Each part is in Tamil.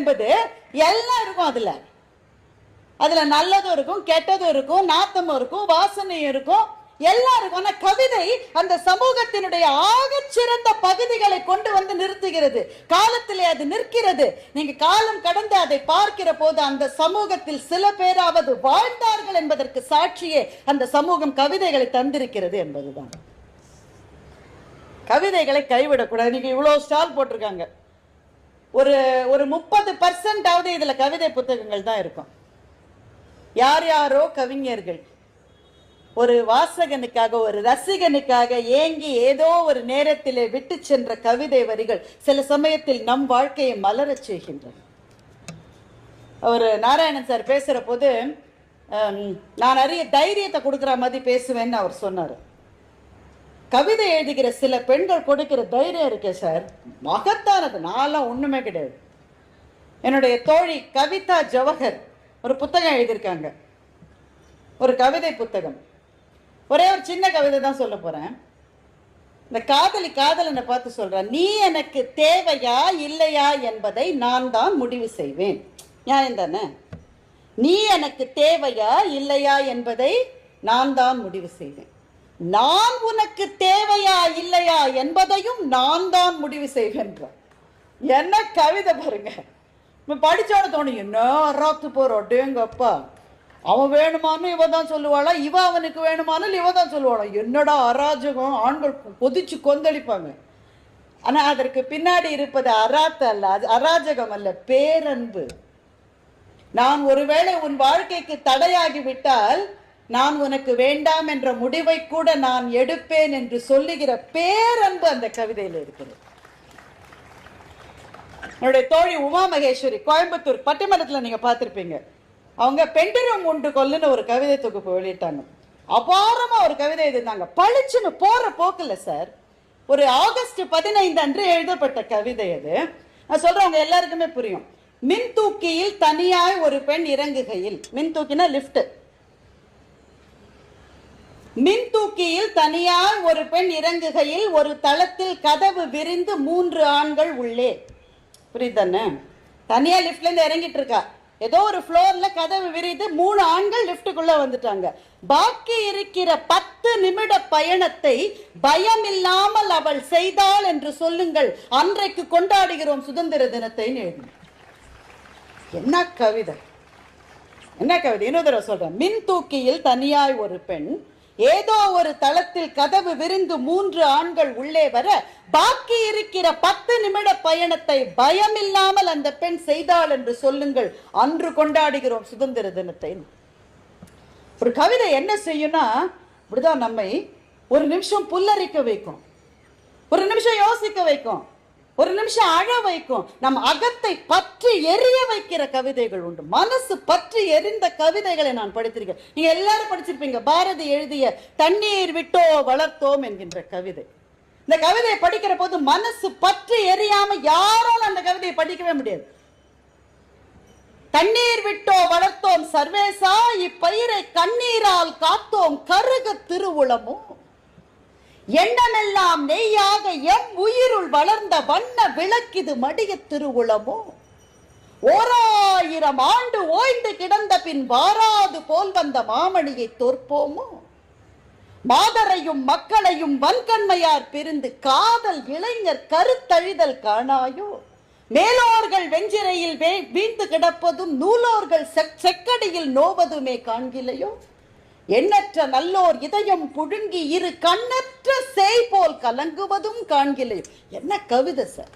என்பது எல்லாம் இருக்கும் அதில். அதில் நல்லதும் இருக்கும் கெட்டதும் இருக்கும் நாத்தமும் இருக்கும் வாசனையும் இருக்கும். எல்லாம் இருக்கும் ஆனால் கவிதை அந்த சமூகத்தினுடைய ஆகச்சிறந்த பகுதிகளை கொண்டு வந்து நிறுத்துகிறது. காலத்திலே அது நிற்கிறது. நீங்க காலம் கடந்து அதை பார்க்கிற போது அந்த சமூகத்தில் சில பேராவது வாழ்ந்தார்கள் என்பதற்கு சாட்சியே அந்த சமூகம் கவிதைகளை தந்திருக்கிறது என்பதுதான். கவிதைகளை கைவிடக்கூடாது. நீங்க இவ்வளோ ஸ்டால் போட்டிருக்காங்க. ஒரு ஒரு முப்பது பர்சன்டாவது இதில் கவிதை புத்தகங்கள் தான் இருக்கும். யார் யாரோ கவிஞர்கள். ஒரு வாசகனுக்காக ஒரு ரசிகனுக்காக ஏங்கி ஏதோ ஒரு நேரத்திலே விட்டு சென்ற கவிதை வரிகள் சில சமயத்தில் நம் வாழ்க்கையை மலரச் செய்கின்றன. அவர் நாராயணன் சார் பேசுகிற போது நான் நிறைய தைரியத்தை கொடுக்குற மாதிரி பேசுவேன்னு அவர் சொன்னார். கவிதை எழுதுகிற சில பெண்கள் கொடுக்கிற தைரியம் இருக்கே சார். மகத்தானது. நான்லாம் ஒண்ணுமே கிடையாது. என்னுடைய தோழி கவிதா ஜவஹர் ஒரு புத்தகம் எழுதியிருக்காங்க. ஒரு கவிதை புத்தகம். ஒரே ஒரு சின்ன கவிதை தான் சொல்ல போகிறேன் இந்த காதலி காதலனை பார்த்து சொல்கிறேன் நீ எனக்கு தேவையா இல்லையா என்பதை நான் தான் முடிவு செய்வேன். நியாயம் தானே? நீ எனக்கு தேவையா இல்லையா என்பதை நான் தான் முடிவு செய்வேன். நான் உனக்கு தேவையா இல்லையா என்பதையும் நான் தான் முடிவு செய்கின்றேன் என்ன கவிதை பாருங்க. இப்ப படிச்சோட தோணும் என்ன அறாத்து போகிறோம் டேங்கப்பா அவன் வேணுமான்னு இவ தான் சொல்லுவாளா? இவ அவனுக்கு வேணுமானு இவ தான் சொல்லுவாளா? என்னடா அராஜகம். ஆண்கள் கொதிச்சு கொந்தளிப்பாங்க. ஆனா அதற்கு பின்னாடி இருப்பது அராத்த அல்ல அது அராஜகம் அல்ல பேரன்பு. நான் ஒருவேளை உன் வாழ்க்கைக்கு தடையாகி விட்டால் நான் உனக்கு வேண்டாம் என்ற முடிவை கூட நான் எடுப்பேன் என்று சொல்லுகிற பேரன்பு அந்த கவிதையில் இருக்கிறது என்னுடைய தோழி உமா மகேஸ்வரி கோயம்புத்தூர் பட்டிமன்றத்தில் நீங்கள் பார்த்துருப்பீங்க. அவங்க பெண்டிரம் உண்டு கொல்லுன்னு ஒரு கவிதை தொகுப்பு வெளியிட்டாங்க. அபாரமாக ஒரு கவிதை எழுதிருந்தாங்க பளிச்சுன்னு போகிற போக்கில் சார் ஒரு ஆகஸ்ட் பதினைந்து அன்று எழுதப்பட்ட கவிதை அது. நான் சொல்கிறேன் அவங்க எல்லாருக்குமே புரியும். மின் தூக்கியில் தனியாய் ஒரு பெண் இறங்குகையில் மின் தூக்கினா லிஃப்ட்டு மின் தூக்கியில் தனியாய் ஒரு பெண் இறங்குகையில் ஒரு தளத்தில் கதவு விரிந்து மூன்று ஆண்கள் உள்ளே. புரியுதானே தனியாக லிஃப்ட்லேருந்து இறங்கிட்டு இருக்கா. ஏதோ ஒரு ஃப்ளோரில் கதவு விரிந்து மூணு ஆண்கள் லிஃப்ட்டுக்குள்ளே வந்துட்டாங்க. பாக்கி இருக்கிற பத்து நிமிட பயணத்தை பயமில்லாமல் அவள் செய்தாள் என்று சொல்லுங்கள். அன்றைக்கு கொண்டாடுகிறோம் சுதந்திர தினத்தைன்னு எழுதி என்ன கவிதை? என்ன கவிதை? இன்னொரு தடவை சொல்கிறேன் மின் தூக்கியில் தனியாய் ஒரு பெண் ஏதோ ஒரு தளத்தில் கதவு விரிந்து மூன்று ஆண்கள் உள்ளே வர பாக்கி இருக்கிற பத்து நிமிட பயணத்தை பயமில்லாமல் அந்த பெண் செய்தாள் என்று சொல்லுங்கள். அன்று கொண்டாடுகிறோம் சுதந்திர தினத்தை. ஒரு கவிதை என்ன செய்யும்னா இப்படிதான் நம்மை ஒரு நிமிஷம் புல்லரிக்க வைக்கும். ஒரு நிமிஷம் யோசிக்க வைக்கும். ஒரு நிமிஷம் அழ வைக்கும். நம் அகத்தை பற்றி எரிய வைக்கிற கவிதைகள் உண்டு. மனசு பற்றி எரிந்த கவிதைகளை நான் படித்திருக்கேன். நீங்க எல்லாரும் படிச்சிருப்பீங்க. பாரதி எழுதிய தண்ணீர் விட்டோ வளர்த்தோம் என்கின்ற கவிதை. இந்த கவிதையை படிக்கிற போது மனசு பற்றி எரியாம யாரும் அந்த கவிதையை படிக்கவே முடியாது. தண்ணீர் விட்டோ வளர்த்தோம் சர்வேசா இப்பயிரை கண்ணீரால் காத்தோம் கருக திருவுளமும். எண்ணமெல்லாம் நெய்யாக எம் உயிருள் வளர்ந்த வண்ண விளக்கிது மடிய திருவுளமோ? ஓராயிரம் ஆண்டு ஓய்ந்து கிடந்த பின் வாராது போல் வந்த மாமணியை தோற்போமோ? மாதரையும் மக்களையும் வன்கண்மையார் பிரிந்து காதல் இளைஞர் கருத்தழிதல் காணாயோ? மேலோர்கள் வெஞ்சிரையில் வீழ்ந்து கிடப்பதும் நூலோர்கள் செக்- செக்கடியில் நோவதுமே காண்கிலையோ? எண்ணற்ற நல்லோர் இதயம் புழுங்கி இரு கண்ணற்ற சேய் போல் கலங்குவதும் காண்கிலே. என்ன கவிதை சார்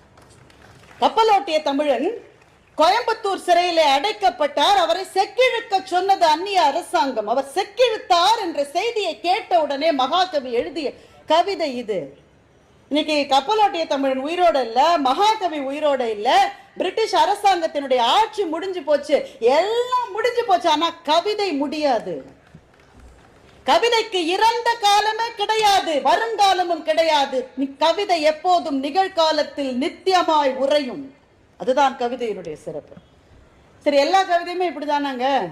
கப்பலோட்டிய தமிழன் கோயம்புத்தூர் சிறையில் அடைக்கப்பட்டார். அவரை செக்கிழுக்க சொன்னது அந்நிய அரசாங்கம். அவர் செக்கிழுத்தார் என்ற செய்தியை கேட்ட உடனே மகாகவி எழுதிய கவிதை இது. இன்னைக்கு கப்பலோட்டிய தமிழன் உயிரோட இல்ல மகாகவி உயிரோட இல்ல பிரிட்டிஷ் அரசாங்கத்தினுடைய ஆட்சி முடிஞ்சு போச்சு எல்லாம் முடிஞ்சு போச்சு ஆனா கவிதை முடியாது. கவிதைக்கு இறந்த காலமே கிடையாது வருங்காலமும் கிடையாது. கவிதை எப்போதும் நிகழ்காலத்தில் நித்தியமாய் உறையும். அதுதான் கவிதையினுடைய சிறப்பு. சரி எல்லா கவிதையுமே இப்படிதானாங்க?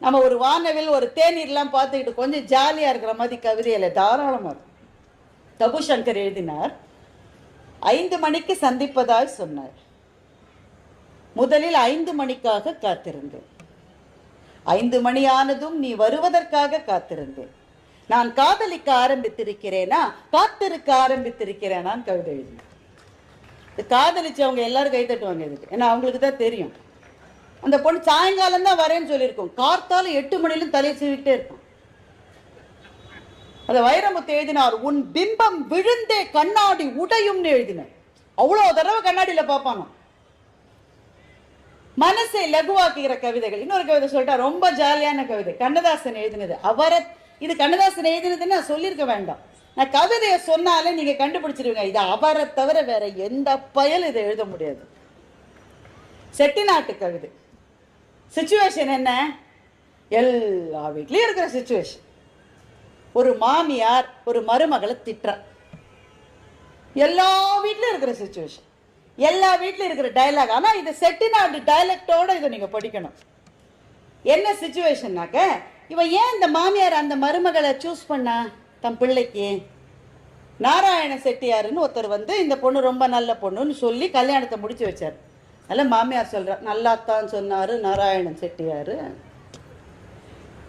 நம்ம ஒரு வானவில் ஒரு தேநீர்லாம் பார்த்துக்கிட்டு கொஞ்சம் ஜாலியாக இருக்கிற மாதிரி கவிதையில தாராளமாக இருக்கும். தபு சங்கர் எழுதினார் ஐந்து மணிக்கு சந்திப்பதாய் சொன்னார். முதலில் ஐந்து மணிக்காக காத்திருந்தேன். ஐந்து மணியானதும் நீ வருவதற்காக காத்திருந்தேன். நான் காதலிக்க ஆரம்பித்திருக்கிறேனா? காத்திருக்க ஆரம்பித்திருக்கிறேனான்னு கவிதை எழுதினேன். இது காதலிச்சவங்க எல்லாரும் கை தட்டுவாங்க இதுக்கு. ஏன்னா அவங்களுக்கு தான் தெரியும். அந்த பொண்ணு சாயங்காலம் தான் வரேன்னு சொல்லியிருக்கோம். கார்த்தால எட்டு மணிலும் தலையை சீவிக்கிட்டே இருக்கும் அந்த வைரமுத்து எழுதினார் உன் பிம்பம் விழுந்தே கண்ணாடி உடையும்னு எழுதினார் அவ்வளோ தடவை கண்ணாடியில் பார்ப்பானோ? மனசை லகுவாக்குகிற கவிதைகள். இன்னொரு கவிதை சொல்லிட்டா ரொம்ப ஜாலியான கவிதை. கண்ணதாசன் எழுதினது. அவரை இது கண்ணதாசன் எழுதினதுன்னு நான் சொல்லியிருக்க வேண்டாம். நான் கவிதையை சொன்னாலே நீங்க கண்டுபிடிச்சிருவீங்க. இது அவரை தவிர வேற எந்த பயல் இதை எழுத முடியாது. செட்டிநாட்டு கவிதை. சுச்சுவேஷன் என்ன? எல்லா வீட்லயும் இருக்கிற சுச்சுவேஷன் ஒரு மாமியார் ஒரு மருமகளை திட்டுற எல்லா வீட்லயும் இருக்கிற சுச்சுவேஷன் எல்லா வீட்லயும் இருக்கிற டயலாக் ஆனால் இது செட்டிநாடு டயலக்டோட இதை நீங்கள் படிக்கணும். என்ன சுச்சுவேஷன்னாக்க இவன் ஏன் இந்த மாமியார் அந்த மருமகளை சூஸ் பண்ணா தன் பிள்ளைக்கு? நாராயண செட்டியாருன்னு ஒருத்தர் வந்து இந்த பொண்ணு ரொம்ப நல்ல பொண்ணுன்னு சொல்லி கல்யாணத்தை முடிச்சு வச்சார். அதில் மாமியார் சொல்கிறார் நல்லாத்தான் சொன்னார் நாராயணன் செட்டியார்.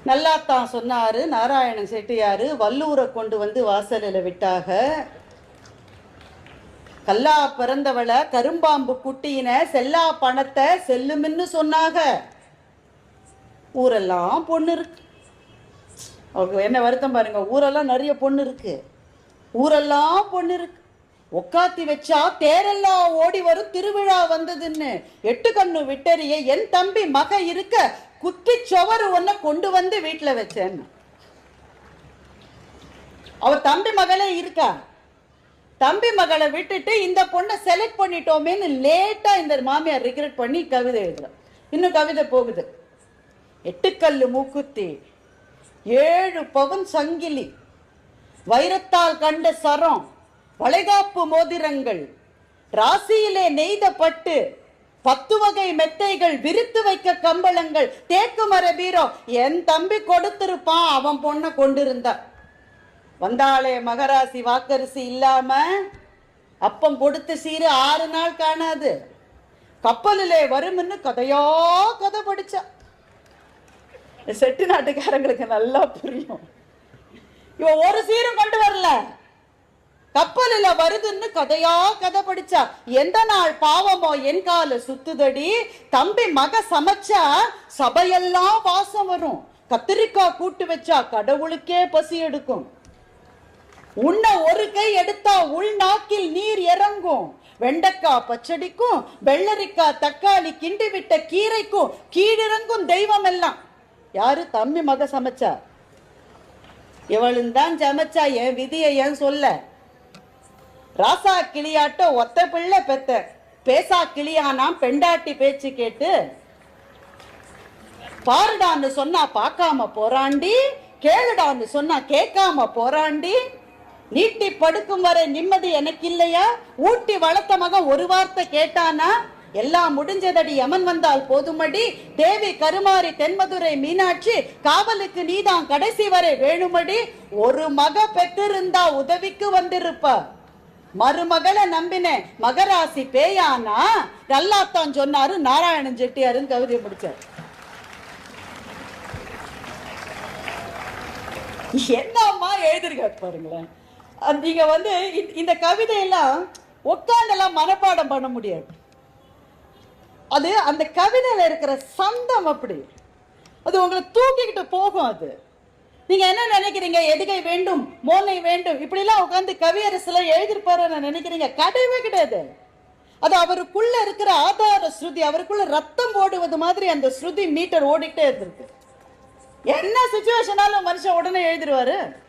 நல்லாத்தான் சொன்னார் நாராயணன் செட்டியார். வல்லூரை கொண்டு வந்து வாசலில் விட்டாக. கல்லா பிறந்தவளை கரும்பாம்பு குட்டியின செல்லா பணத்தை செல்லுமின்னு சொன்னாங்க ஊரெல்லாம் பொண்ணு இருக்கு. அவருக்கு என்ன வருத்தம் பாருங்க ஊரெல்லாம் நிறைய பொண்ணு இருக்கு. ஊரெல்லாம் பொண்ணு இருக்கு. உக்காத்தி வச்சா தேரெல்லாம் ஓடி வரும் திருவிழா வந்ததுன்னு எட்டு கண்ணு விட்டறிய என் தம்பி மக இருக்க குத்தி சுவரு ஒன்ன கொண்டு வந்து வீட்டில் வச்சேன்னு. அவ தம்பி மகளே இருக்கா? தம்பி மகளை விட்டுட்டு இந்த பொண்ணை செலக்ட் பண்ணிட்டோமேன்னு லேட்டாக இந்த மாமியார் ரிக்ரெட் பண்ணி கவிதை எழுதுறோம் இன்னும் கவிதை போகுது. எட்டுக்கல்லு மூக்குத்தி ஏழு பவன் சங்கிலி வைரத்தால் கண்ட சரம் வளைகாப்பு மோதிரங்கள் ராசியிலே நெய்த பட்டு பத்து வகை மெத்தைகள் விரித்து வைக்க கம்பளங்கள் தேக்கு மர பீரோ என் தம்பி கொடுத்திருப்பான் அவன் பொண்ணை கொண்டிருந்தான் வந்தாளே மகராசி வாக்கரிசி இல்லாம அப்பம் கொடுத்து சீரு ஆறு நாள் காணாது. கப்பலிலே வரும்னு கதையோ கதை படிச்சா. செட்டு நாட்டுக்காரங்களுக்கு நல்லா புரியும். இவன் ஒரு சீரும் கொண்டு வரல. கப்பலில் வருதுன்னு கதையா கதை படிச்சா. எந்த நாள் பாவமோ என் கால சுத்துதடி. தம்பி மக சமைச்சா சபையெல்லாம் வாசம் வரும். கத்திரிக்காய் கூட்டு வச்சா கடவுளுக்கே பசி எடுக்கும். உன்னை ஒரு கை எடுத்தா உள்நாக்கில் நீர் இறங்கும். வெண்டைக்காய் பச்சடிக்கும் வெள்ளரிக்காய் தக்காளி கிண்டி விட்ட கீரைக்கும் கீழிறங்கும் தெய்வம் எல்லாம் யாரு தம்பி மக சமைச்சா? இவளும் தான் சமைச்சா என் விதியை ஏன் சொல்ல? ராசா கிளியாட்ட ஒத்த பிள்ளை பெத்த. பேசா கிளியானாம் பெண்டாட்டி பேச்சு கேட்டு. பாருடான்னு சொன்னா பார்க்காம போறாண்டி கேளுடான்னு சொன்னா கேட்காம போறாண்டி. நீட்டி படுக்கும் வரை நிம்மதி எனக்கு இல்லையா ஊட்டி வளர்த்த மகன் ஒரு வார்த்தை கேட்டானா? எல்லாம் முடிஞ்சதடி யமன் வந்தால் போதுமடி. தேவி கருமாரி தென்மதுரை மீனாட்சி காவலுக்கு நீதான் கடைசி வரை வேணுமடி. ஒரு மக பெற்றிருந்தா உதவிக்கு வந்திருப்ப. மருமகளை நம்பினேன். மகராசி பேயானா? நல்லாத்தான் சொன்னாரு. நாராயணன் செட்டியாருன்னு கவிதை முடிச்சார். என்னம்மா எழுதிருக்க பாருங்களேன். நீங்கள் வந்து இந்த- இந்த கவிதையெல்லாம் உட்காந்தெல்லாம் மனப்பாடம் பண்ண முடியாது. அது அந்த கவிதையில் இருக்கிற சந்தம் அப்படி. அது உங்களை தூக்கிக்கிட்டு போகும் அது. நீங்கள் என்ன நினைக்கிறீங்க? எதுகை வேண்டும்? மோனை வேண்டும்? இப்படிலாம் உட்காந்து கவியரசில் எழுதியிருப்பாருன்னு நினைக்கிறீங்க. கிடையவே கிடையாது. அது அவருக்குள்ள இருக்கிற ஆதார ஸ்ருதி அவருக்குள்ள ரத்தம் ஓடுவது மாதிரி அந்த ஸ்ருதி மீட்டர் ஓடிக்கிட்டே இருந்திருக்கு. என்ன சுச்சுவேஷனாலும் மனுஷன் உடனே எழுதிடுவாரு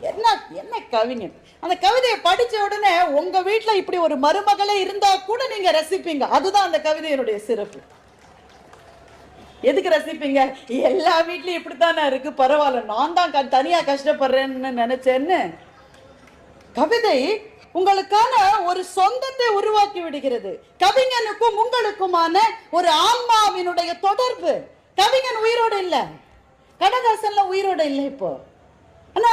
என்ன என்ன கவிஞன் அந்த கவிதையை படித்த உடனே உங்கள் வீட்டில் இப்படி ஒரு மருமகளே இருந்தால் கூட நீங்கள் ரசிப்பீங்க. அதுதான் அந்த கவிதையினுடைய சிறப்பு. எதுக்கு ரசிப்பீங்க? எல்லா வீட்லயும் இப்படித்தானே இருக்கு. பரவாயில்ல நான் தான் க- கஷ்டப்படுறேன்னு நினைச்சேன்னு. கவிதை உங்களுக்கான ஒரு சொந்தத்தை உருவாக்கி விடுகிறது. கவிஞனுக்கும் உங்களுக்குமான ஒரு ஆன்மாவினுடைய தொடர்பு. கவிஞன் உயிரோடு இல்லை. கண்ணதாசன்ல உயிரோடு இல்லை இப்போ. ஆனா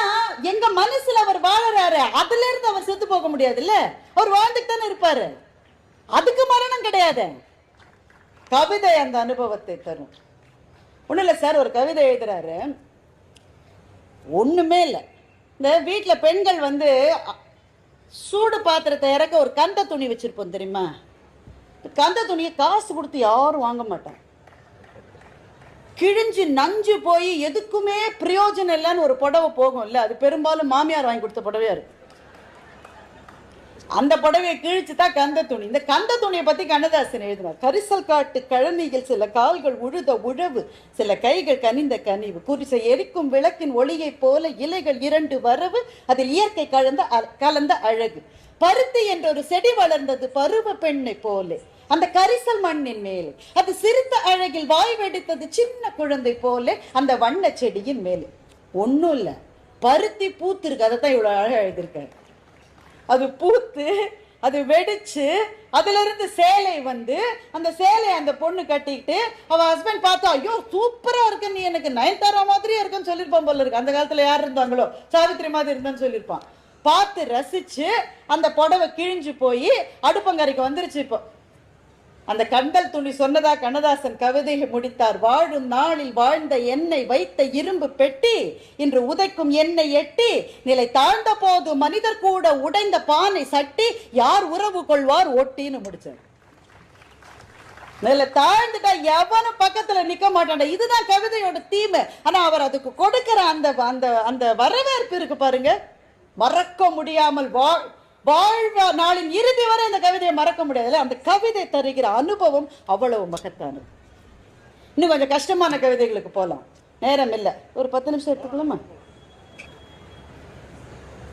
எங்க மனசுல அவர் வாழறாரு. அதுல இருந்து அவர் செத்து போக முடியாதுல்ல? அவர் வாழ்ந்துட்டு தானே இருப்பாரு. அதுக்கு மரணம் கிடையாது. கவிதை அந்த அனுபவத்தை தரும். ஒன்றும் இல்லை சார் ஒரு கவிதை எழுதுறாரு. ஒண்ணுமே இல்லை. இந்த வீட்டில் பெண்கள் வந்து சூடு பாத்திரத்தை இறக்க ஒரு கந்த துணி வச்சிருப்போம் தெரியுமா? இந்த கந்த துணியை காசு கொடுத்து யாரும் வாங்க மாட்டாங்க. கிழிஞ்சு நஞ்சு போய் எதுக்குமே பிரயோஜனம் இல்லைன்னு ஒரு புடவை போகும். இல்லை அது பெரும்பாலும் மாமியார் வாங்கி கொடுத்த புடவையா அந்த புடவையை கிழிச்சு தான் கந்த துணி. இந்த கந்த துணியை பற்றி கண்ணதாசன் எழுதினார் கரிசல் காட்டு கழனியில் சில கால்கள் உழுத உழவு சில கைகள் கனிந்த கனிவு. குறிசை எரிக்கும் விளக்கின் ஒளியைப் போல இலைகள் இரண்டு வரவு அதில் இயற்கை கலந்த அ- கலந்த அழகு. பருத்தி என்ற ஒரு செடி வளர்ந்தது பருவ பெண்ணை போல. அந்த கரிசல் மண்ணின் மேல் அது சிரித்த அழகில் வாய் வெடித்தது சின்ன குழந்தை போல அந்த வண்ண செடியின் மேல். ஒன்றும் இல்லை பருத்தி பூத்திருக்கு அதை தான் இவ்வளோ அழகாக எழுதியிருக்காரு அது பூத்து அது வெடிச்சு அதுல இருந்து சேலை வந்து அந்த சேலையை அந்த பொண்ணு கட்டிக்கிட்டு அவ ஹஸ்பண்ட் பார்த்தா ஐயோ சூப்பரா இருக்கு நீ எனக்கு நயன்தாரா மாதிரியே இருக்குன்னு சொல்லியிருப்பான் போல இருக்கு. அந்த காலத்துல யார் இருந்தாங்களோ சாவித்திரி மாதிரி இருந்தான்னு சொல்லியிருப்பான். பார்த்து ரசிச்சு அந்த புடவை கிழிஞ்சு போய் அடுப்பங்கரைக்கு வந்துருச்சு இப்போ. அந்த கண்டல் துணி சொன்னதா கண்ணதாசன் கவிதையை முடித்தார். வாழும் நாளில் வாழ்ந்த எண்ணெய் வைத்த இரும்பு பெட்டி இன்று உதைக்கும் எண்ணெய் எட்டி நிலை தாழ்ந்த போது மனிதர் கூட உடைந்த பானை சட்டி யார் உறவு கொள்வார் ஒட்டின்னு முடிச்சார். நிலை தாழ்ந்துட்டா எவனும் பக்கத்துல நிக்க மாட்டான் இதுதான் கவிதையோட தீமை. ஆனா அவர் அதுக்கு கொடுக்கிற அந்த அந்த அந்த வரவேற்பு இருக்கு பாருங்க. மறக்க முடியாமல் வாழ் வாழ்வ நாளின் இறுதி வரை அந்த கவிதையை மறக்க முடியாதுல்ல? அந்த கவிதை தருகிற அனுபவம் அவ்வளவு மகத்தானது. இன்னும் கொஞ்சம் கஷ்டமான கவிதைகளுக்கு போகலாம் நேரம் இல்லை. ஒரு பத்து நிமிஷம் எடுத்துக்கலாமா?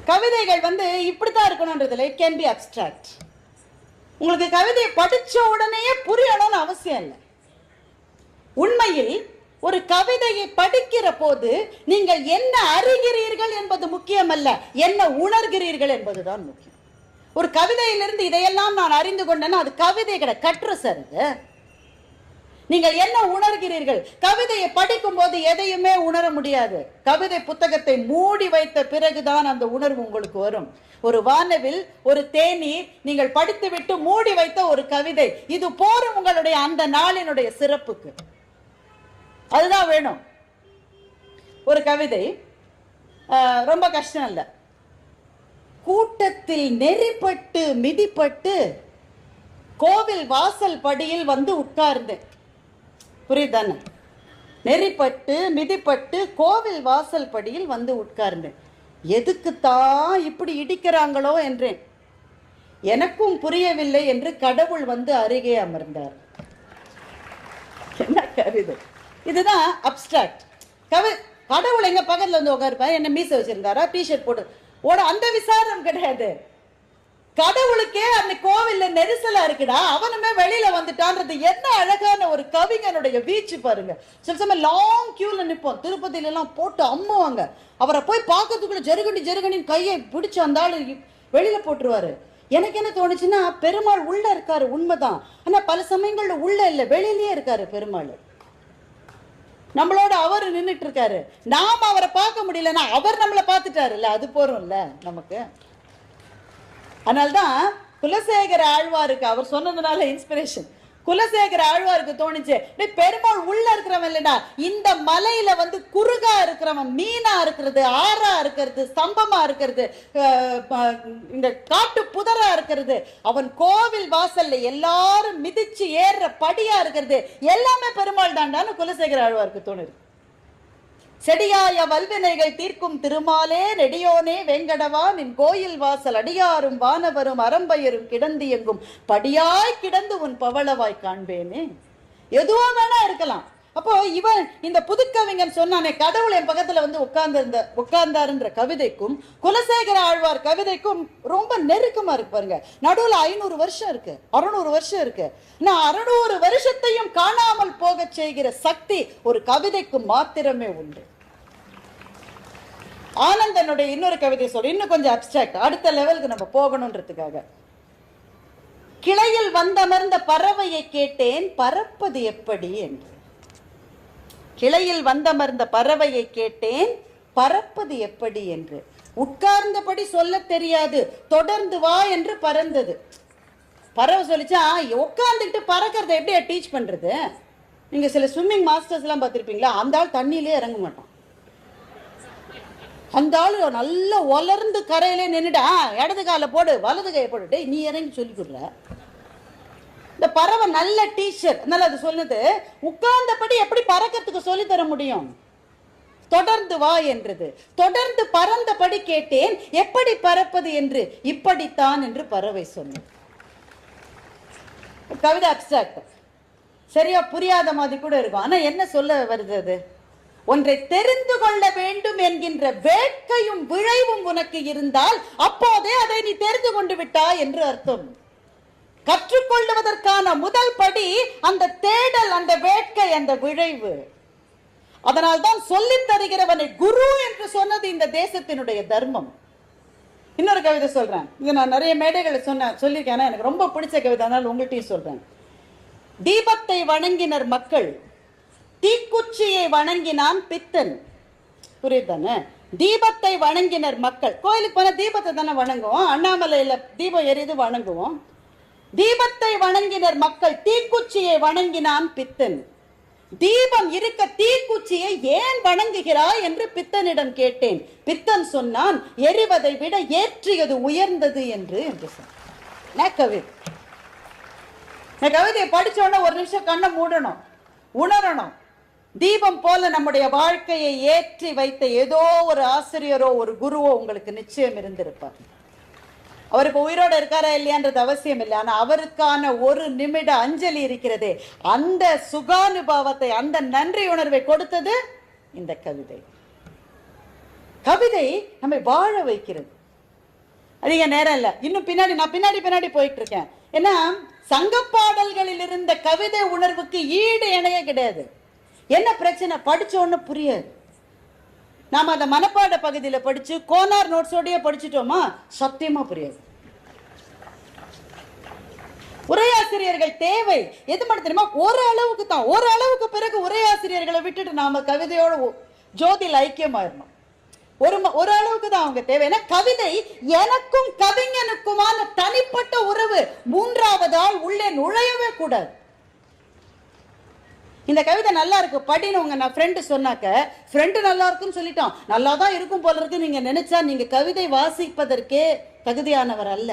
கவிதைகள் வந்து இப்படித்தான் இருக்கணும்ன்றதுல இட் கேன் பி அப்ட்ராக்ட் உங்களுக்கு கவிதையை படித்த உடனேயே புரியணும்னு அவசியம் இல்லை. உண்மையில் ஒரு கவிதையை படிக்கிற போது நீங்கள் என்ன அறிகிறீர்கள் என்பது முக்கியமல்ல. என்ன உணர்கிறீர்கள் என்பதுதான் முக்கியம். ஒரு கவிதையிலிருந்து இதையெல்லாம் நான் அறிந்து கொண்டேன்னா அது கவிதை கிடை கற்று சார் நீங்கள் என்ன உணர்கிறீர்கள்? கவிதையை படிக்கும் போது எதையுமே உணர முடியாது. கவிதை புத்தகத்தை மூடி வைத்த பிறகுதான் அந்த உணர்வு உங்களுக்கு வரும். ஒரு வானவில் ஒரு தேநீர் நீங்கள் படித்துவிட்டு மூடி வைத்த ஒரு கவிதை. இது போரும் உங்களுடைய அந்த நாளினுடைய சிறப்புக்கு. அதுதான் வேணும். ஒரு கவிதை ரொம்ப கஷ்டம் இல்லை. கூட்டத்தில் நெறிப்பட்டு மிதிப்பட்டு கோவில் வாசல் படியில் வந்து உட்கார்ந்தேன் புரியுதானே? நெறிப்பட்டு மிதிப்பட்டு கோவில் வாசல் படியில் வந்து உட்கார்ந்தேன் எதுக்குத்தான் இப்படி இடிக்கிறாங்களோ என்றேன். எனக்கும் புரியவில்லை என்று கடவுள் வந்து அருகே அமர்ந்தார். என்ன கவிதை இதுதான் அப்டிராக்ட் கவி கடவுள் எங்க பக்கத்துல வந்து உட்காருப்பா என்ன மீச வச்சிருந்தாரா? டிஷர்ட் போட்டு. ஓட அந்த விசாரம் கிடையாது. கடவுளுக்கே அந்த கோவில்ல நெரிசலா இருக்குடா அவனுமே வெளியில வந்துட்டான்றது என்ன அழகான ஒரு கவிஞனுடைய வீச்சு பாருங்க. சில சமயம் லாங் கியூல நிற்போம் திருப்பதியில எல்லாம் போட்டு அம்முவாங்க. அவரை போய் பார்க்கறதுக்குள்ள ஜெருகண்டி ஜெருகண்டின்னு கையை பிடிச்சு அந்த ஆளு வெளியில போட்டுருவாரு. எனக்கு என்ன தோணுச்சுன்னா பெருமாள் உள்ள இருக்காரு உண்மைதான். ஆனா பல சமயங்கள்ல உள்ள இல்லை வெளியிலயே இருக்காரு பெருமாள். நம்மளோட அவர் நின்னுட்டு இருக்காரு நாம அவரை பார்க்க முடியலன்னா அவர் நம்மளை பார்த்துட்டாருல்ல அது போகிறோம்ல நமக்கு. அதனால்தான் குலசேகர ஆழ்வாருக்கு அவர் சொன்னதுனால இன்ஸ்பிரேஷன் குலசேகர ஆழ்வாருக்கு தோணுச்சு பெருமாள் உள்ள இருக்கிறவன் இல்லடா. இந்த மலையில வந்து குறுகா இருக்கிறவன் மீனா இருக்கிறது ஆறா இருக்கிறது ஸ்தம்பமா இருக்கிறது இந்த காட்டு புதரா இருக்கிறது. அவன் கோவில் வாசல்ல எல்லாரும் மிதிச்சு ஏறுற படியா இருக்கிறது. எல்லாமே பெருமாள் தாண்டான்னு குலசேகர ஆழ்வாருக்கு தோணுது. செடியாய வல்வினைகள் தீர்க்கும் திருமாலே நெடியோனே வெங்கடவா நின் கோயில் வாசல் அடியாரும் வானவரும் அரம்பையரும் கிடந்து எங்கும் படியாய் கிடந்து உன் பவளவாய் காண்பேனே. எதுவோ வேணா இருக்கலாம். அப்போ இவன் இந்த புதுக்கவிஞன் சொன்னானே கடவுள் என் பக்கத்துல வந்து உட்கார்ந்திருந்த உட்கார்ந்தாருன்ற கவிதைக்கும் குலசேகர ஆழ்வார் கவிதைக்கும் ரொம்ப நெருக்கமா இருக்கு பாருங்க. நடுவில் ஐநூறு வருஷம் இருக்கு அறுநூறு வருஷம் இருக்கு. நான் அறுநூறு வருஷத்தையும் காணாமல் போகச் செய்கிற சக்தி ஒரு கவிதைக்கு மாத்திரமே உண்டு. ஆனந்தனுடைய இன்னொரு கவிதை சொல்லி. இன்னும் கொஞ்சம் அப்டிராக்ட் அடுத்த லெவலுக்கு நம்ம போகணுன்றதுக்காக கிளையில் வந்தமர்ந்த பறவையை கேட்டேன் பறப்பது எப்படி என்று. கிளையில் வந்தமர்ந்த பறவையை கேட்டேன் பறப்பது எப்படி என்று. உட்கார்ந்தபடி சொல்லத் தெரியாது தொடர்ந்து வா என்று பறந்தது. பறவை சொல்லிச்சா உட்காந்துக்கிட்டு பறக்கிறத எப்படி டீச் பண்ணுறது நீங்கள் சில ஸ்விம்மிங் மாஸ்டர்ஸ்லாம் பார்த்துருப்பீங்களா? அந்த ஆள் தண்ணியிலே இறங்க மாட்டோம் அந்த ஆள் நல்லா வளர்ந்து கரையிலே நின்றுடா இடது காலை போடு வலது கையை போடு. நீ இறங்கி சொல்லி கொடுற. இந்த பறவை நல்ல டீச்சர். அதனால அது சொல்லுது உட்கார்ந்தபடி எப்படி பறக்கிறதுக்கு சொல்லி தர முடியும்? தொடர்ந்து வா என்றது. தொடர்ந்து பறந்தபடி கேட்டேன் எப்படி பறப்பது என்று? இப்படித்தான் என்று பறவை சொன்னது. கவிதை அப்சாக்ட் சரியா புரியாத மாதிரி கூட இருக்கும். ஆனா என்ன சொல்ல வருது அது? ஒன்றை தெரிந்து கொள்ள வேண்டும் என்கின்ற வேட்கையும் விழைவும் உனக்கு இருந்தால் அப்போதே அதை நீ தெரிந்து கொண்டு விட்டாய் என்று அர்த்தம். கற்றுக்கொள்வதற்கான முதல் படி அந்த தேடல் அந்த வேட்கை அந்த விழைவு. அதனால் தான் சொல்லித் தருகிறவனை குரு என்று சொன்னது இந்த தேசத்தினுடைய தர்மம். இன்னொரு கவிதை சொல்றேன். இது நான் நிறைய மேடைகளை சொன்ன சொல்லியிருக்கேன். எனக்கு ரொம்ப பிடிச்ச கவிதை அதனால் உங்கள்கிட்டயும் சொல்றேன். தீபத்தை வணங்கினர் மக்கள். தீக்குச்சியை வணங்கினான் பித்தன். புரியுதானே? தீபத்தை வணங்கினர் மக்கள். கோயிலுக்கு போனால் தீபத்தை தானே வணங்குவோம்? அண்ணாமலையில் தீபம் எரிது வணங்குவோம். தீபத்தை வணங்கினர் மக்கள். தீக்குச்சியை வணங்கினான் பித்தன். தீபம் இருக்க தீக்குச்சியை ஏன் வணங்குகிறாய் என்று பித்தனிடம் கேட்டேன். பித்தன் சொன்னான் எரிவதை விட ஏற்றியது உயர்ந்தது என்று என்று சொன்னான். கவிதை இந்த கவிதையை படித்தோடனே உடனே ஒரு நிமிஷம் கண்ணை மூடணும் உணரணும். தீபம் போல நம்முடைய வாழ்க்கையை ஏற்றி வைத்த ஏதோ ஒரு ஆசிரியரோ ஒரு குருவோ உங்களுக்கு நிச்சயம் இருந்திருப்பார். அவர் இப்போ உயிரோடு இருக்காரா இல்லையான்றது அவசியம் இல்லை. ஆனால் அவருக்கான ஒரு நிமிட அஞ்சலி இருக்கிறதே அந்த சுகானுபாவத்தை அந்த நன்றி உணர்வை கொடுத்தது இந்த கவிதை. கவிதை நம்மை வாழ வைக்கிறது. அதிக நேரம் இல்லை. இன்னும் பின்னாடி நான் பின்னாடி பின்னாடி போயிட்டு இருக்கேன் ஏன்னா சங்க பாடல்களில் இருந்த கவிதை உணர்வுக்கு ஈடு இணைய கிடையாது. என்ன பிரச்சனை? படித்தோன்னு புரியாது. நாம் அந்த மனப்பாட பகுதியில் படித்து கோனார் நோட்ஸோடையே படிச்சுட்டோமா? சத்தியமாக புரியாது. உரையாசிரியர்கள் தேவை. எது மட்டும் தெரியுமா? ஒரு அளவுக்கு தான். ஒரு அளவுக்கு பிறகு உரையாசிரியர்களை விட்டுட்டு நாம கவிதையோட ஜோதியில் ஐக்கியமாயிடணும் ஒரு ம- ஒரு அளவுக்கு தான் அவங்க தேவை. ஏன்னா கவிதை எனக்கும் கவிஞனுக்குமான தனிப்பட்ட உறவு மூன்றாவது ஆள் உள்ளே நுழையவே கூடாது. இந்த கவிதை நல்லா இருக்கு. படின்னு உங்க நான் ஃப்ரெண்டு சொன்னாக்க ஃப்ரெண்டு நல்லா இருக்குன்னு சொல்லிட்டோம். நல்லா தான் இருக்கும் போல இருக்கு. நீங்க நினைச்சா நீங்க கவிதை வாசிப்பதற்கே தகுதியானவர் அல்ல.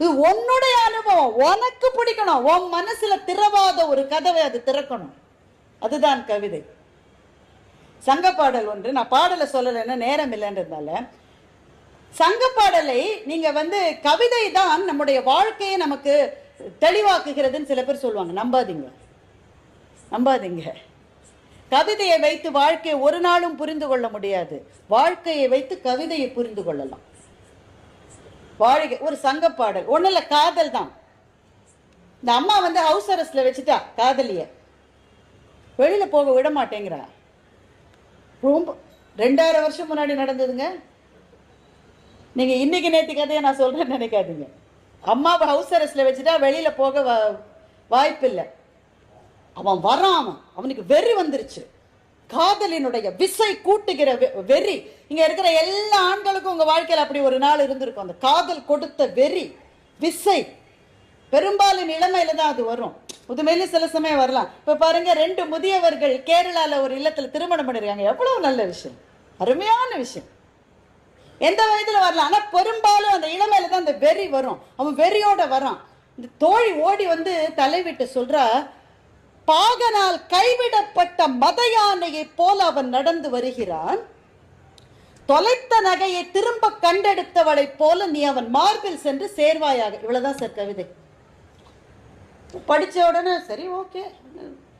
இது உன்னுடைய அனுபவம். உனக்கு பிடிக்கணும். உன் மனசுல திறவாத ஒரு கதவை அது திறக்கணும். அதுதான் கவிதை. சங்க பாடல் ஒன்று. நான் பாடலை சொல்லலைன்னா நேரம் இல்லைன்றதுனால சங்க பாடலை நீங்க வந்து கவிதை தான் நம்முடைய வாழ்க்கையை நமக்கு தெளிவாக்குகிறதுன்னு சில பேர் சொல்லுவாங்க. நம்பாதீங்க. நம்பாதீங்க. கவிதையை வைத்து வாழ்க்கையை ஒரு நாளும் புரிந்து கொள்ள முடியாது. வாழ்க்கையை வைத்து கவிதையை புரிந்து கொள்ளலாம். வாழ்க்கை ஒரு சங்க பாடல். ஒன்றும் இல்லை காதல் தான். இந்த அம்மா வந்து ஹவுஸ் அரசில் வச்சுட்டா காதலிய. வெளியில் போக விட மாட்டேங்கிறா. ரொம்ப ரெண்டாயிரம் வருஷம் முன்னாடி நடந்ததுங்க. நீங்கள் இன்னைக்கு நேற்று கதையை நான் சொல்கிறேன்னு நினைக்காதீங்க. அம்மாவை ஹவுஸ் அரசில் வச்சுட்டா வெளியில் போக வா- வாய்ப்பில்லை. அவன் வரான் அவன் அவனுக்கு வெறி வந்துருச்சு. காதலினுடைய விசை கூட்டுகிற வெ- வெறி. இங்க இருக்கிற எல்லா ஆண்களுக்கும் உங்க வாழ்க்கையில் அப்படி ஒரு நாள் இருந்திருக்கும். அந்த காதல் கொடுத்த வெறி விசை. பெரும்பாலும் இளமையில தான் அது வரும். புதுமையிலும் சில சமயம் வரலாம். இப்போ பாருங்க ரெண்டு முதியவர்கள் கேரளாவில் ஒரு இல்லத்தில் திருமணம் பண்ணிருக்காங்க. எவ்வளவு நல்ல விஷயம். அருமையான விஷயம். எந்த வயதுல வரலாம். ஆனால் பெரும்பாலும் அந்த இளமையில தான் அந்த வெறி வரும். அவன் வெறியோட வரான். இந்த தோழி ஓடி வந்து தலைவிட்டு சொல்றா பாகனால் கைவிடப்பட்ட மத யானையைப் போல அவன் நடந்து வருகிறான். தொலைத்த நகையை திரும்ப கண்டெடுத்தவளைப் போல நீ அவன் மார்பில் சென்று சேர்வாயாக. இவ்வளவுதான் சார் கவிதை. படிச்ச உடனே சரி ஓகே.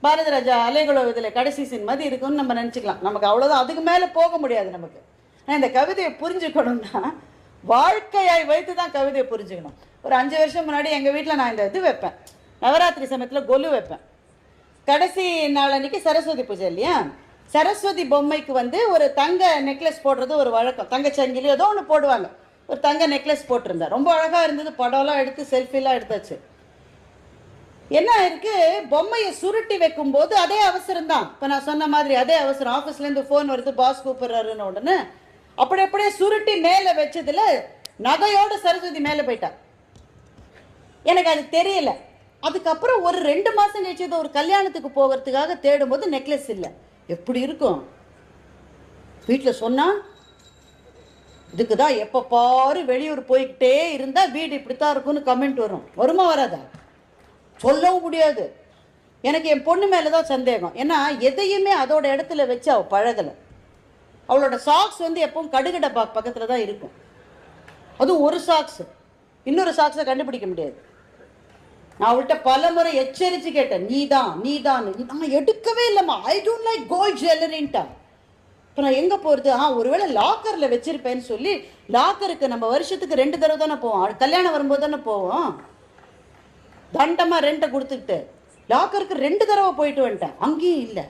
பாரதி ராஜா அலைகளோ இதில் கடைசி சீன் மாதிரி இருக்குன்னு நம்ம நினச்சிக்கலாம். நமக்கு அவ்வளோதான் அதுக்கு மேலே போக முடியாது நமக்கு. ஆனால் இந்த கவிதையை புரிஞ்சுக்கணும்னா வாழ்க்கையாய் வைத்து தான் கவிதையை புரிஞ்சுக்கணும். ஒரு அஞ்சு வருஷம் முன்னாடி எங்கள் வீட்டில் நான் இந்த இது வைப்பேன். நவராத்திரி சமயத்தில் கொலு வைப்பேன். கடைசி நாள் அன்னைக்கு சரஸ்வதி பூஜை இல்லையா? சரஸ்வதி பொம்மைக்கு வந்து ஒரு தங்க நெக்லஸ் போடுறது ஒரு வழக்கம். தங்க சங்கிலி ஏதோ ஒன்று போடுவாங்க. ஒரு தங்க நெக்லஸ் போட்டிருந்தா ரொம்ப அழகாக இருந்தது. படம்லாம் எடுத்து செல்ஃபிலாம் எடுத்தாச்சு. என்ன இருக்கு? பொம்மையை சுருட்டி வைக்கும்போது அதே அவசரம் தான். இப்போ நான் சொன்ன மாதிரி அதே அவசரம். ஆஃபீஸ்லேருந்து ஃபோன் வருது பாஸ் கூப்பிடுறாருன்னு உடனே அப்படி அப்படியே சுருட்டி மேலே வச்சதுல நகையோட சரஸ்வதி மேலே போயிட்டா. எனக்கு அது தெரியல. அதுக்கப்புறம் ஒரு ரெண்டு மாதம் கழிச்சு ஒரு கல்யாணத்துக்கு போகிறதுக்காக தேடும்போது நெக்லஸ் இல்லை. எப்படி இருக்கும்? வீட்டில் சொன்னால் இதுக்கு தான் எப்போ பாரு வெளியூர் போய்கிட்டே இருந்தால் வீடு இப்படித்தான் இருக்கும்னு கமெண்ட் வரும். வருமா வராதா? சொல்லவும் முடியாது. எனக்கு என் பொண்ணு மேலே தான் சந்தேகம். ஏன்னா எதையுமே அதோட இடத்துல வச்சு அவள் பழகலை. அவளோட சாக்ஸ் வந்து எப்பவும் கடுகடை பக்கத்தில் தான் இருக்கும். அதுவும் ஒரு சாக்ஸ் இன்னொரு சாக்ஸை கண்டுபிடிக்க முடியாது. நான் அவள்கிட்ட பல முறை எச்சரித்து கேட்டேன் நீ தான் நீ தான் நான் எடுக்கவே இல்லைம்மா. ஐ டோன்ட் லைக் கோல்ட் ஜுவல்லரின்ட்டா இப்போ நான் எங்கே போகிறது ஆ ஒருவேளை லாக்கரில் வச்சிருப்பேன்னு சொல்லி லாக்கருக்கு நம்ம வருஷத்துக்கு ரெண்டு தடவை தானே போவோம். கல்யாணம் வரும்போது தானே போவோம். தண்டமாக ரெண்டை கொடுத்துக்கிட்டு லாக்கருக்கு ரெண்டு தடவை போயிட்டு வந்துட்டேன். அங்கேயும் இல்லை.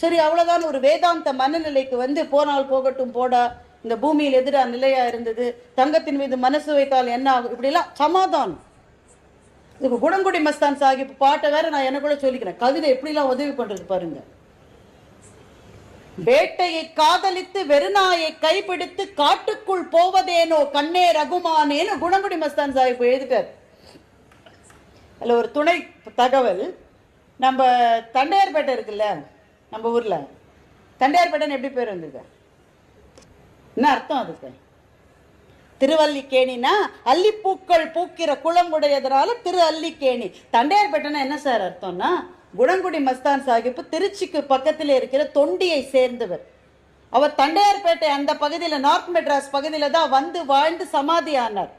சரி அவ்வளோதான் ஒரு வேதாந்த மனநிலைக்கு வந்து போனால் போகட்டும் போடா. இந்த பூமியில் எதிராக நிலையாக இருந்தது. தங்கத்தின் மீது மனசு வைத்தால் என்ன ஆகும்? இப்படிலாம் சமாதானம். இதுக்கு குணங்குடி மஸ்தான் சாஹிப் பாட்டை வேற நான் என்ன கூட சொல்லிக்கிறேன். கவிதை எப்படிலாம் உதவி பண்றது பாருங்க. வேட்டையை காதலித்து வெறுநாயை கைப்பிடித்து காட்டுக்குள் போவதேனோ கண்ணே ரகுமானேன்னு குணங்குடி மஸ்தான் சாஹிப் எழுதிட்டார். அதில் ஒரு துணை தகவல் நம்ம தண்டையார்பேட்டை இருக்குல்ல நம்ம ஊரில். தண்டையார்பேட்டைன்னு எப்படி பேர் வந்திருக்க? என்ன அர்த்தம் அதுக்கு? திருவல்லிக்கேணினா அல்லிப்பூக்கள் பூக்கிற குளம் உடையதுனால திரு அல்லிக்கேணி தண்டையார்பேட்டைனா என்ன சார் அர்த்தம்னா குணங்குடி மஸ்தான் சாஹிப் திருச்சிக்கு பக்கத்தில் இருக்கிற தொண்டியை சேர்ந்தவர். அவர் தண்டையார்பேட்டை அந்த பகுதியில் நார்த் மெட்ராஸ் பகுதியில் தான் வந்து வாழ்ந்து சமாதி ஆனார்.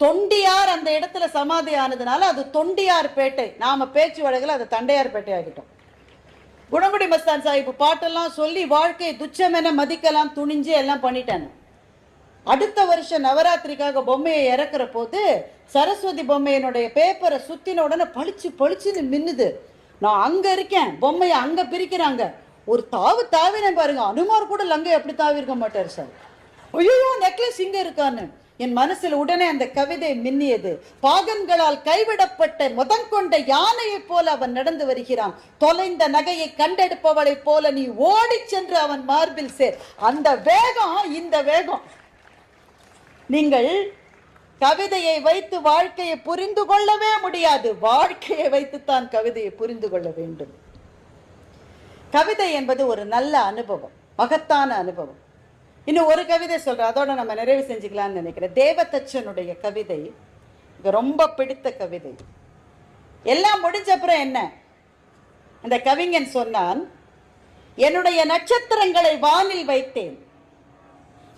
தொண்டியார் அந்த இடத்துல சமாதி ஆனதுனால அது தொண்டியார் பேட்டை நாம பேச்சு வழக்கில் அது தண்டையார் பேட்டை ஆகிட்டோம். குணங்குடி மஸ்தான் சாஹிப் பாட்டெல்லாம் சொல்லி வாழ்க்கையை துச்சமென மதிக்கலாம் துணிஞ்சு எல்லாம் பண்ணிட்டாங்க. அடுத்த வருஷம் நவராத்திரிக்காக பொம்மையை இறக்குற போது சரஸ்வதி பொம்மையினுடைய பேப்பரை சுத்தின உடனே பளிச்சு பளிச்சுன்னு மின்னுது. நான் அங்க இருக்கேன். பொம்மையை அங்க பிரிக்கிறாங்க. ஒரு தாவு தாவினேன் பாருங்க. அனுமார் கூட லங்கை எப்படி தாவி இருக்க மாட்டார் சார். ஐயோ நெக்லஸ் இங்க இருக்கான்னு. என் மனசில் உடனே அந்த கவிதை மின்னியது. பாகன்களால் கைவிடப்பட்ட முதங்கொண்ட யானையைப் போல அவன் நடந்து வருகிறான். தொலைந்த நகையை கண்டெடுப்பவளைப் போல நீ ஓடிச் சென்று அவன் மார்பில் சேர். அந்த வேகம் இந்த வேகம். நீங்கள் கவிதையை வைத்து வாழ்க்கையை புரிந்து கொள்ளவே முடியாது. வாழ்க்கையை வைத்துத்தான் கவிதையை புரிந்து கொள்ள வேண்டும். கவிதை என்பது ஒரு நல்ல அனுபவம் மகத்தான அனுபவம். இன்னும் ஒரு கவிதை சொல்கிறேன் அதோட நம்ம நிறைவு செஞ்சுக்கலாம்னு நினைக்கிறேன். தேவதச்சனுடைய கவிதை எனக்கு ரொம்ப பிடித்த கவிதை. எல்லாம் முடிஞ்ச அப்புறம் என்ன? அந்த கவிஞன் சொன்னான் என்னுடைய நட்சத்திரங்களை வானில் வைத்தேன்.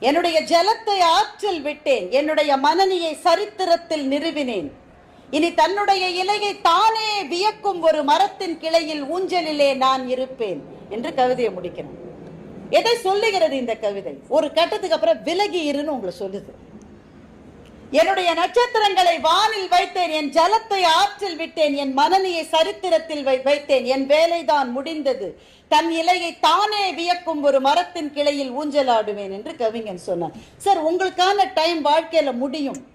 என்னுடைய ஜலத்தை ஆற்றில் விட்டேன். என்னுடைய மனநியை சரித்திரத்தில் நிறுவினேன். இனி தன்னுடைய இலையை தானே வியக்கும் ஒரு மரத்தின் கிளையில் ஊஞ்சலிலே நான் இருப்பேன் என்று கவிதையை முடிக்கிறேன். எதை சொல்லுகிறது இந்த கவிதை? ஒரு கட்டத்துக்கு அப்புறம் விலகி இருன்னு உங்களை சொல்லுது. என்னுடைய நட்சத்திரங்களை வானில் வைத்தேன் என் ஜலத்தை ஆற்றில் விட்டேன் என் மனநியை சரித்திரத்தில் வை- வைத்தேன். என் வேலைதான் முடிந்தது. தன் இலையை தானே வியக்கும் ஒரு மரத்தின் கிளையில் ஊஞ்சலாடுவேன் என்று கவிஞன் சொன்னான். சார் உங்களுக்கான டைம் வாழ்க்கையில முடியும்.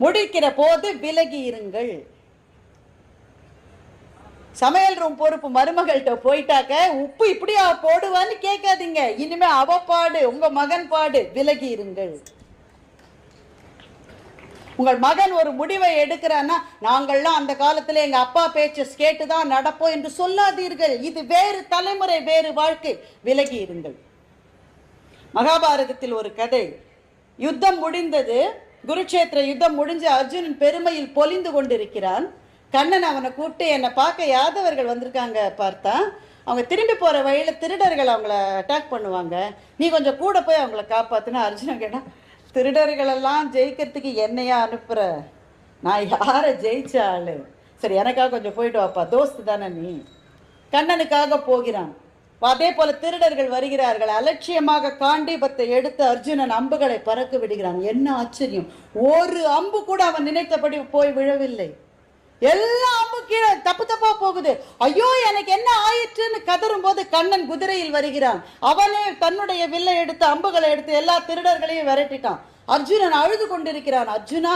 முடிக்கிற போது விலகி இருங்கள். சமையல் ரூம் பொறுப்பு மருமகள்கிட்ட போயிட்டாக்க உப்பு இப்படியா போடுவான்னு கேட்காதீங்க. இனிமே அவ பாடு உங்க மகன் பாடு விலகி இருங்கள். உங்கள் மகன் ஒரு முடிவை எடுக்கிறான்னா நாங்கள்லாம் அந்த காலத்தில் எங்கள் அப்பா பேச்சை கேட்டு தான் நடப்போம் என்று சொல்லாதீர்கள். இது வேறு தலைமுறை வேறு வாழ்க்கை. விலகி இருங்கள். மகாபாரதத்தில் ஒரு கதை. யுத்தம் முடிந்தது. குருட்சேத்திர யுத்தம் முடிஞ்சு அர்ஜுனன் பெருமையில் பொலிந்து கொண்டிருக்கிறான். கண்ணன் அவனை கூப்பிட்டு என்னை பார்க்க யாதவர்கள் வந்திருக்காங்க பார்த்தா அவங்க திரும்பி போகிற வழியில் திருடர்கள் அவங்கள அட்டாக் பண்ணுவாங்க. நீ கொஞ்சம் கூட போய் அவங்கள காப்பாத்துனா அர்ஜுனன் கேட்டான். திருடர்களெல்லாம் ஜெயிக்கிறதுக்கு என்னையா அனுப்புற? நான் யாரை ஜெயிச்ச ஆளு? சரி எனக்காக கொஞ்சம் போயிட்டு வாப்பா. தோஸ்து தானே நீ? கண்ணனுக்காக போகிறான். அதே போல திருடர்கள் வருகிறார்கள். அலட்சியமாக காண்டீபத்தை எடுத்து அர்ஜுனன் அம்புகளை பறக்க விடுகிறான். என்ன ஆச்சரியம். ஒரு அம்பு கூட அவன் நினைத்தபடி போய் விழவில்லை. எல்லாம் அம்பு கீழே தப்பு தப்பா போகுது. ஐயோ எனக்கு என்ன ஆயிற்றுன்னு கதறும் போது கண்ணன் குதிரையில் வருகிறான். அவனே தன்னுடைய வில்லை எடுத்து அம்புகளை எடுத்து எல்லா திருடர்களையும் விரட்டிட்டான். அர்ஜுனன் அழுது கொண்டிருக்கிறான். அர்ஜுனா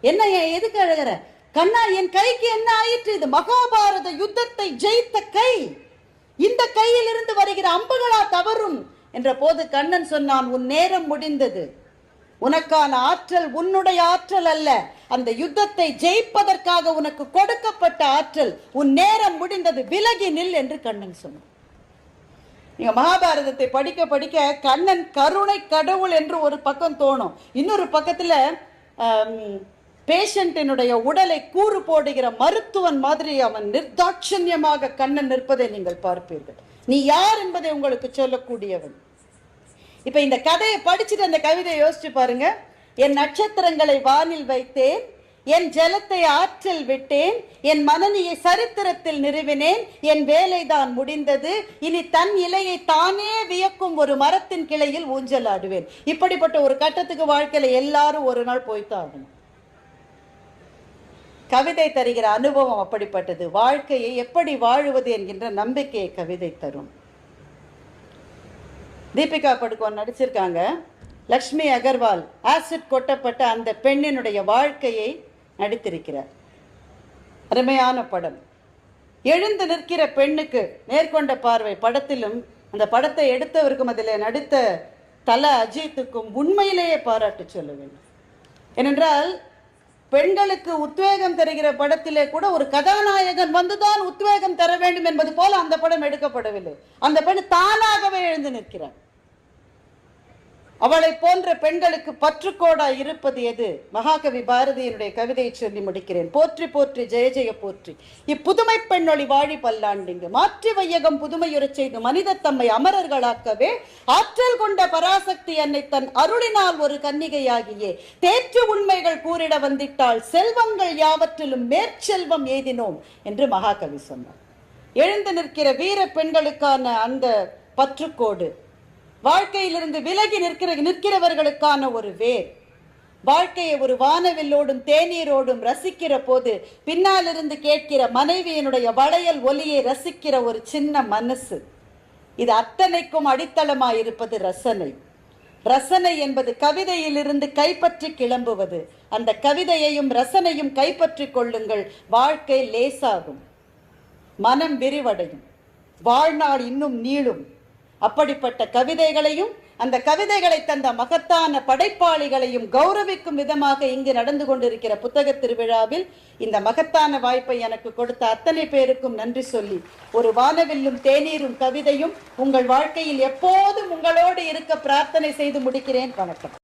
என்ன என் எதுக்கு அழுகிற? கண்ணா என் கைக்கு என்ன ஆயிற்று? இது மகாபாரத யுத்தத்தை ஜெயித்த கை. இந்த கையில் இருந்து வருகிற அம்புகளா தவறும்? என்ற போது கண்ணன் சொன்னான் உன் நேரம் முடிந்தது. உனக்கான ஆற்றல் உன்னுடைய ஆற்றல் அல்ல. அந்த யுத்தத்தை ஜெயிப்பதற்காக உனக்கு கொடுக்கப்பட்ட ஆற்றல் உன் நேரம் முடிந்தது விலகி நில் என்று கண்ணன் சொன்னான். நீங்க மகாபாரதத்தை படிக்க படிக்க கண்ணன் கருணை கடவுள் என்று ஒரு பக்கம் தோணும். இன்னொரு பக்கத்துல பேஷண்டினுடைய உடலை கூறு போடுகிற மருத்துவன் மாதிரி அவன் நிர்தாட்சண்யமாக கண்ணன் நிற்பதை நீங்கள் பார்ப்பீர்கள். நீ யார் என்பதை உங்களுக்கு சொல்லக்கூடியவன்? இப்போ இந்த கதையை படிச்சுட்டு அந்த கவிதையை யோசிச்சு பாருங்க. என் நட்சத்திரங்களை வானில் வைத்தேன் என் ஜலத்தை ஆற்றில் விட்டேன் என் மனநியை சரித்திரத்தில் நிறுவினேன் என் வேலைதான் முடிந்தது இனி தன் இலையை தானே வியக்கும் ஒரு மரத்தின் கிளையில் ஊஞ்சல் ஆடுவேன் இப்படிப்பட்ட ஒரு கட்டத்துக்கு வாழ்க்கையில எல்லாரும் ஒரு நாள் போய்த்தான் ஆகணும் கவிதை தருகிற அனுபவம் அப்படிப்பட்டது. வாழ்க்கையை எப்படி வாழுவது என்கின்ற நம்பிக்கையை கவிதை தரும். தீபிகா படுகோன் நடிச்சிருக்காங்க. லக்ஷ்மி அகர்வால் ஆசிட் கொட்டப்பட்ட அந்த பெண்ணினுடைய வாழ்க்கையை நடித்திருக்கிறார். அருமையான படம். எழுந்து நிற்கிற பெண்ணுக்கு நேர்கொண்ட பார்வை படத்திலும் அந்த படத்தை எடுத்தவருக்கும் அதில் நடித்த தல அஜித்துக்கும் உண்மையிலேயே பாராட்டு சொல்ல வேண்டும். ஏனென்றால் பெண்களுக்கு உத்வேகம் தருகிற படத்திலே கூட ஒரு கதாநாயகன் வந்துதான் உத்வேகம் தர வேண்டும் என்பது போல அந்த படம் எடுக்கப்படவில்லை. அந்த பெண் தானாகவே எழுந்து நிற்கிறார். அவளை போன்ற பெண்களுக்கு பற்றுக்கோடா இருப்பது எது? மகாகவி பாரதியினுடைய கவிதையை சொல்லி முடிக்கிறேன். போற்றி போற்றி ஜெய ஜெய போற்றி. இப்புதுமை பெண்ணொளி வாழி பல்லாண்டிங்கு. மாற்றி வையகம் புதுமையுறச் செய்து மனித தம்மை அமரர்களாக்கவே ஆற்றல் கொண்ட பராசக்தி என்னை தன் அருளினால் ஒரு கன்னிகையாகியே. தேற்று உண்மைகள் கூறிட வந்திட்டால் செல்வங்கள் யாவற்றிலும் மேற்செல்வம் ஏதினோம் என்று மகாகவி சொன்னார். எழுந்து நிற்கிற வீர பெண்களுக்கான அந்த பற்றுக்கோடு வாழ்க்கையிலிருந்து விலகி நிற்கிற நிற்கிறவர்களுக்கான ஒரு வேர். வாழ்க்கையை ஒரு வானவில்லோடும் தேநீரோடும் ரசிக்கிற போது பின்னாலிருந்து கேட்கிற மனைவியினுடைய வளையல் ஒலியை ரசிக்கிற ஒரு சின்ன மனசு. இது அத்தனைக்கும் அடித்தளமாய் இருப்பது ரசனை. ரசனை என்பது கவிதையிலிருந்து கைப்பற்றி கிளம்புவது. அந்த கவிதையையும் ரசனையும் கைப்பற்றி கொள்ளுங்கள். வாழ்க்கை லேசாகும். மனம் விரிவடையும். வாழ்நாள் இன்னும் நீளும். அப்படிப்பட்ட கவிதைகளையும் அந்த கவிதைகளை தந்த மகத்தான படைப்பாளிகளையும் கௌரவிக்கும் விதமாக இங்கு நடந்து கொண்டிருக்கிற புத்தக திருவிழாவில் இந்த மகத்தான வாய்ப்பை எனக்கு கொடுத்த அத்தனை பேருக்கும் நன்றி சொல்லி ஒரு வானவில்லும் தேநீரும் கவிதையும் உங்கள் வாழ்க்கையில் எப்போதும் உங்களோடு இருக்க பிரார்த்தனை செய்து முடிக்கிறேன். வணக்கம்.